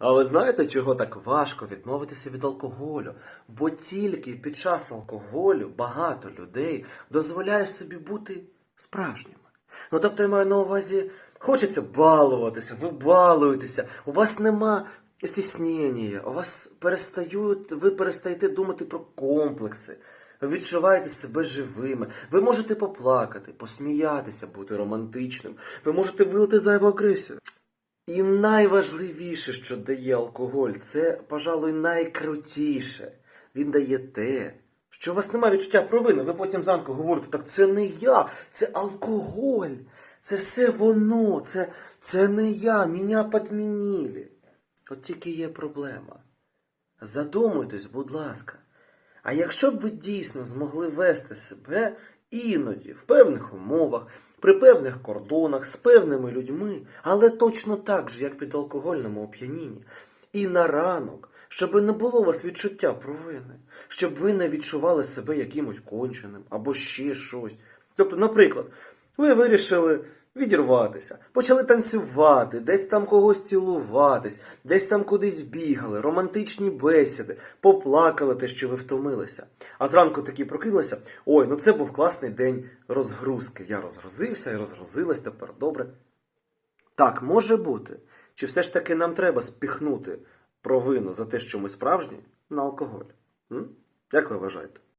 А ви знаєте, чого так важко відмовитися від алкоголю? Бо тільки під час алкоголю багато людей дозволяє собі бути справжніми. Ну тобто я маю на увазі, хочеться балуватися, ви балуєтеся, у вас нема стіснення, у вас перестають, ви перестаєте думати про комплекси. Відчуваєте себе живими. Ви можете поплакати, посміятися, бути романтичним. Ви можете вилити зайву агресію. І найважливіше, що дає алкоголь, це, пожалуй, найкрутіше. Він дає те, що у вас немає відчуття провини. Ви потім зранку говорите, так це не я, це алкоголь. Це все воно, це, це не я, мене підмінили. От тільки є проблема. Задумуйтесь, будь ласка. А якщо б ви дійсно змогли вести себе іноді в певних умовах, при певних кордонах, з певними людьми, але точно так же, як під алкогольному оп'янінні, і на ранок, щоб не було у вас відчуття провини, щоб ви не відчували себе якимось конченим або ще щось. Тобто, наприклад, ви вирішили відірватися, почали танцювати, десь там когось цілуватись, десь там кудись бігали, романтичні бесіди, поплакали те, що ви втомилися. А зранку такі прокинулися. Ой, ну це був класний день розгрузки. Я розгрузився і розгрузилась тепер добре. Так, може бути. Чи все ж таки нам треба спіхнути провину за те, що ми справжні, на алкоголь? М? Як ви вважаєте?